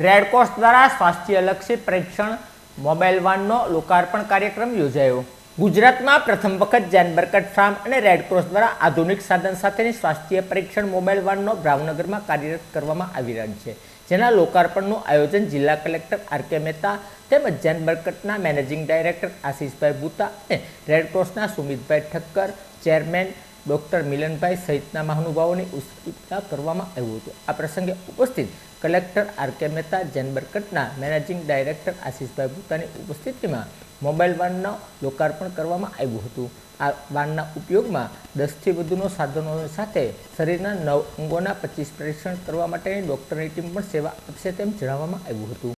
Red Cross દ્વારા સ્વાસ્થ્યલક્ષી પરીક્ષણ, mobile વાનનો લોકાર્પણ કાર્યક્રમ યોજાયો. ગુજરાતમાં પ્રથમ વખત જૈન બરકટ ફાર્મ અને રેડક્રોસ દ્વારા આધુનિક સાધન સાથેની સ્વાસ્થ્ય પરીક્ષણ, મોબાઈલ વાનનો ભાવનગરમાં કાર્યરત કરવામાં આવી રહ્યું છે. જેના લોકાર્પણનું આયોજન જિલ્લા કલેક્ટર આર કે મહેતા તેમજ જૈન બરકટના મેનેજિંગ ડાયરેક્ટર આશીષભાઈ બુતા અને રેડક્રોસના સુમિતભાઈ ઠક્કર, ચેરમેન ડૉક્ટર મિલનભાઈ સહિતના મહાનુભાવોની ઉત્સુકતા કરવામાં આવ્યું હતું. આ પ્રસંગે ઉપસ્થિત collector R K Mehta, Jain બરકટના managing director Ashishbhai બુતાની ઉપસ્થિતિમાં મોબાઈલ વાનનું લોકાર્પણ કરવામાં આવ્યું હતું. આ વાનના ઉપયોગમાં દસથી વધુનો સાધનો સાથે શરીરના નવ અંગોના પચીસ પરીક્ષણ કરવા માટેની ડૉક્ટરની ટીમ પણ સેવા આપશે તેમ જણાવવામાં આવ્યું હતું.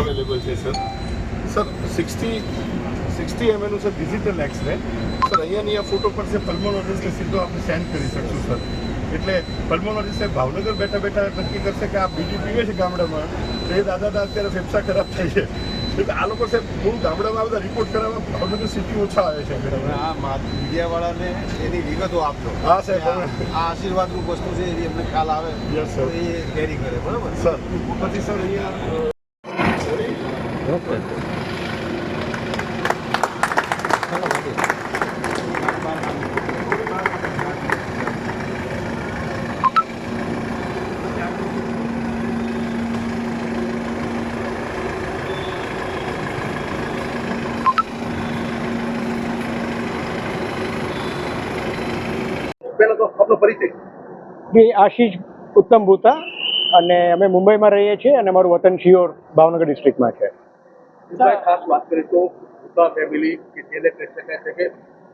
અવેલેબલ છે, sir? Sir sixty sixty એમએલનું sir digital X ray sir, અહીંયાની આ ફોટો પર છે પલ્મોનોલોજીસ્ટને સીધો આપણે સેન્ડ કરી શકશું, સર. એટલે પલ્મોનોલોજીસ્ટ ભાવનગર બેઠા બેઠા નક્કી કરશે કે આ બીજી પીવે છે ગામડામાં તો એ દાદાના અત્યારે ફેફસા ખરાબ થાય છે. એટલે આ લોકો સાહેબ બહુ ગામડામાં બધા રિપોર્ટ કરાવવા ભાવનગર સિટી ઓછા આવે છે તમે આ મીડિયાવાળાને એની વિગતો આપજો. હા, સાહેબ, આ આશીર્વાદરૂપ વસ્તુ છે એ એમને ખ્યાલ આવે યસ સર એ કેરી કરે બરાબર? સર પછી સર અહીંયા પહેલા તો આપનો પરિચય. આશીષ ઉત્તમ ભૂતા અને અમે મુંબઈમાં રહીએ છીએ અને અમારું વતન શિયોર ભાવનગર ડિસ્ટ્રિક્ટમાં છે. ખાસ વાત કરીએ તો ઉતા ફેમિલી કે જેને કહી શકાય છે કે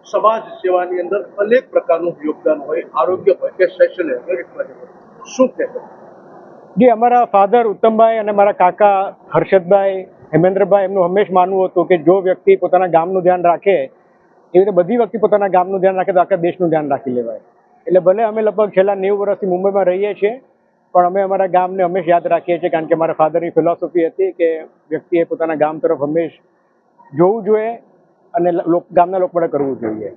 સમાજ સેવાની અંદર અનેક પ્રકારનું યોગદાન હોય આરોગ્ય હોય કે શૈક્ષણિક હોય. શું કહેશો જે અમારા ફાધર ઉત્તમભાઈ અને મારા કાકા હર્ષદભાઈ હેમેન્દ્રભાઈ એમનું હંમેશ માનવું હતું કે જો વ્યક્તિ પોતાના ગામનું ધ્યાન રાખે એવી રીતે બધી વ્યક્તિ પોતાના ગામનું ધ્યાન રાખે તો આખા દેશનું ધ્યાન રાખી લેવાય. એટલે ભલે અમે લગભગ છેલ્લા નેવું વર્ષથી મુંબઈમાં રહીએ છીએ પણ અમે અમારા ગામને હંમેશ યાદ રાખીએ છીએ કારણ કે મારા ફાધરની ફિલોસોફી હતી કે વ્યક્તિએ પોતાના ગામ તરફ હંમેશ જોવું જોઈએ અને ગામના લોકો માટે કરવું જોઈએ.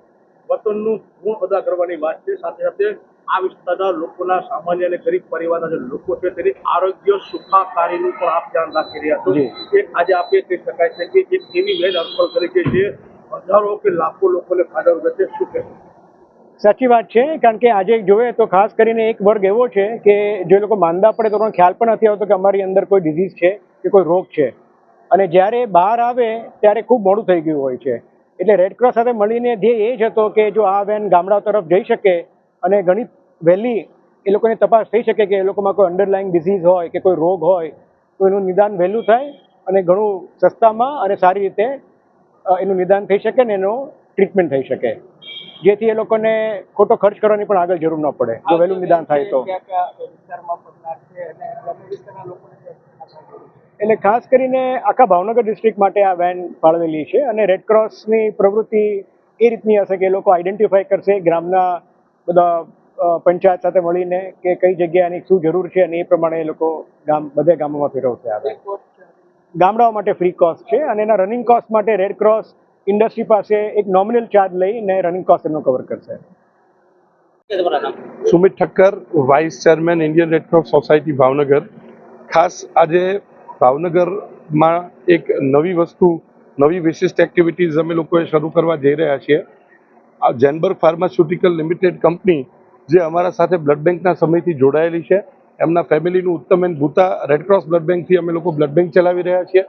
વતનનું ગુણ અદા કરવાની વાત છે. સાથે સાથે આ વિસ્તારના લોકોના સામાન્ય અને ગરીબ પરિવારના જે લોકો છે તેની આરોગ્ય સુખાકારીનું પણ આપ ધ્યાન રાખી રહ્યા છો. એક આજે આપણે કહી શકાય છે કે એક એવી વેલ અર્પણ કરી કે જે હજારો કે લાખો લોકોને ફાયદો રહેશે શું કહેશો? સાચી વાત છે, કારણ કે આજે જોઈએ તો ખાસ કરીને એક વર્ગ એવો છે કે જે લોકો માંદા પડે તો ખ્યાલ પણ નથી આવતો કે અમારી અંદર કોઈ ડિઝીઝ છે કે કોઈ રોગ છે. અને જ્યારે બહાર આવે ત્યારે ખૂબ મોડું થઈ ગયું હોય છે. એટલે રેડક્રોસ સાથે મળીને ધ્યેય એ જ હતો કે જો આ વેન ગામડાઓ તરફ જઈ શકે અને ઘણી વહેલી એ લોકોની તપાસ થઈ શકે કે એ લોકોમાં કોઈ અંડરલાઇંગ ડિઝીઝ હોય કે કોઈ રોગ હોય, તો એનું નિદાન વહેલું થાય અને ઘણું સસ્તામાં અને સારી રીતે એનું નિદાન થઈ શકે ને એનું ટ્રીટમેન્ટ થઈ શકે. જેથી એ લોકોને ખોટો ખર્ચ કરવાની પણ આગળ જરૂર ન પડે. જો વહેલું નિદાન થાય તો. એટલે ખાસ કરીને આખા ભાવનગર ડિસ્ટ્રિક્ટ માટે આ વેન ફાળવેલી છે અને રેડક્રોસની પ્રવૃત્તિ એ રીતની હશે કે એ લોકો આઈડેન્ટિફાઈ કરશે ગ્રામના બધા પંચાયત સાથે મળીને કે કઈ જગ્યાએ આની શું જરૂર છે અને એ પ્રમાણે એ લોકો ગામ બધે ગામોમાં ફેરવશે આ ગામડાઓ માટે ફ્રી કોસ્ટ છે અને એના રનિંગ કોસ્ટ માટે રેડ ક્રોસ ઇન્ડસ્ટ્રી પાસે એક નોમિનલ ચાર્જ લઈને રનિંગ કોસ્ટ એમનો કવર કરશે. Sumit Thakkar vice chairman Indian Red Cross society Bhavnagar. ખાસ આજે ભાવનગરમાં એક નવી વસ્તુ, નવી વિશિષ્ટ એક્ટિવિટીઝ અમે લોકોએ શરૂ કરવા જઈ રહ્યા છીએ. આ જેનબર્ગ ફાર્માસ્યુટિકલ લિમિટેડ કંપની જે અમારા સાથે બ્લડ બેંકના સમયથી જોડાયેલી છે. એમના ફેમિલીનું Uttam N Bhuta Red Cross blood બેંકથી અમે લોકો બ્લડ બેંક ચલાવી રહ્યા છીએ.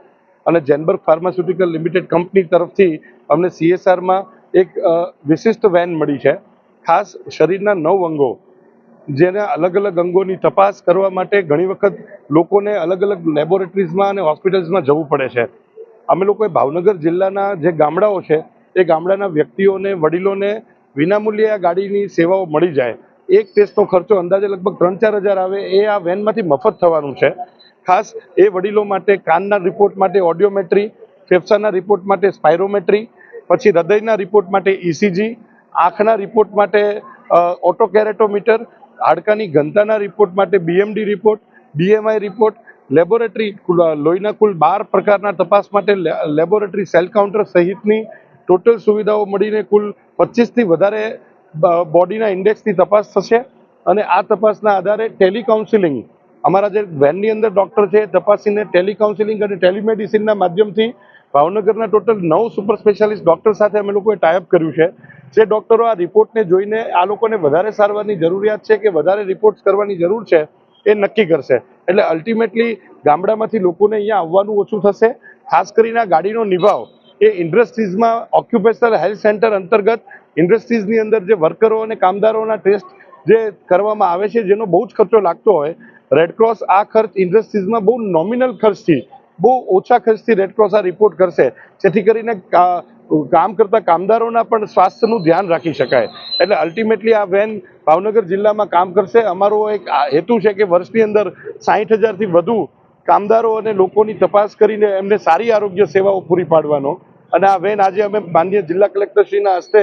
અને જેનબર્ગ ફાર્માસ્યુટિકલ લિમિટેડ કંપની તરફથી અમને સીએસઆરમાં એક વિશિષ્ટ વેન મળી છે. ખાસ શરીરના નવ અંગો, જેને અલગ અલગ અંગોની તપાસ કરવા માટે ઘણી વખત લોકોને અલગ અલગ લેબોરેટરીઝમાં અને હોસ્પિટલ્સમાં જવું પડે છે. અમે લોકોએ ભાવનગર જિલ્લાના જે ગામડાઓ છે, એ ગામડાના વ્યક્તિઓને, વડીલોને વિનામૂલ્યે આ ગાડીની સેવાઓ મળી જાય. એક ટેસ્ટનો ખર્ચો અંદાજે લગભગ ત્રણ ચાર હજાર આવે, એ આ વેનમાંથી મફત થવાનું છે. ખાસ એ વડીલો માટે કાનના રિપોર્ટ માટે ઓડિયોમેટ્રી ફેફસાના રિપોર્ટ માટે સ્પાયરોમેટ્રી પછી હૃદયના રિપોર્ટ માટે ઇસીજી આંખના રિપોર્ટ માટે ઓટોકેરેટોમીટર હાડકાની ઘનતાના રિપોર્ટ માટે BMD report BMI report laboratory લોહીના કુલ બાર પ્રકારના તપાસ માટે લેબોરેટરી સેલ કાઉન્ટર સહિતની ટોટલ સુવિધાઓ મળીને કુલ પચીસથી વધારે બોડીના ઇન્ડેક્સની તપાસ થશે. અને આ તપાસના આધારે ટેલિકાઉન્સિલિંગ અમારા જે વેનની અંદર ડૉક્ટર છે, તપાસીને ટેલિકાઉન્સિલિંગ અને ટેલિમેડિસિનના માધ્યમથી ભાવનગરના ટોટલ નવ સુપર સ્પેશિયાલિસ્ટ ડૉક્ટર સાથે અમે લોકોએ ટાઈઅપ કર્યું છે. જે ડૉક્ટરો આ રિપોર્ટને જોઈને આ લોકોને વધારે સારવારની જરૂરિયાત છે કે વધારે રિપોર્ટ્સ કરવાની જરૂર છે, એ નક્કી કરશે. એટલે અલ્ટિમેટલી ગામડામાંથી લોકોને અહીંયા આવવાનું ઓછું થશે. ખાસ કરીને ગાડીનો નિભાવ એ ઇન્ડસ્ટ્રીઝમાં ઓક્યુપેશનલ હેલ્થ સેન્ટર અંતર્ગત ઇન્ડસ્ટ્રીઝની અંદર જે વર્કરો અને કામદારોના ટેસ્ટ જે કરવામાં આવે છે, જેનો બહુ જ ખર્ચો લાગતો હોય રેડક્રોસ આ ખર્ચ ઇન્ડસ્ટ્રીઝમાં બહુ નોમિનલ ખર્ચથી, બહુ ઓછા ખર્ચથી રેડક્રોસ આ રિપોર્ટ કરશે. જેથી કરીને કામ કરતા કામદારોના પણ સ્વાસ્થ્યનું ધ્યાન રાખી શકાય. એટલે અલ્ટિમેટલી આ વેન ભાવનગર જિલ્લામાં કામ કરશે. અમારો એક હેતુ છે કે વર્ષની અંદર સાહીઠ હજારથી વધુ કામદારો અને લોકોની તપાસ કરીને એમને સારી આરોગ્ય સેવાઓ પૂરી પાડવાનો. અને આ વેન આજે અમે માનનીય જિલ્લા કલેક્ટરશ્રીના હસ્તે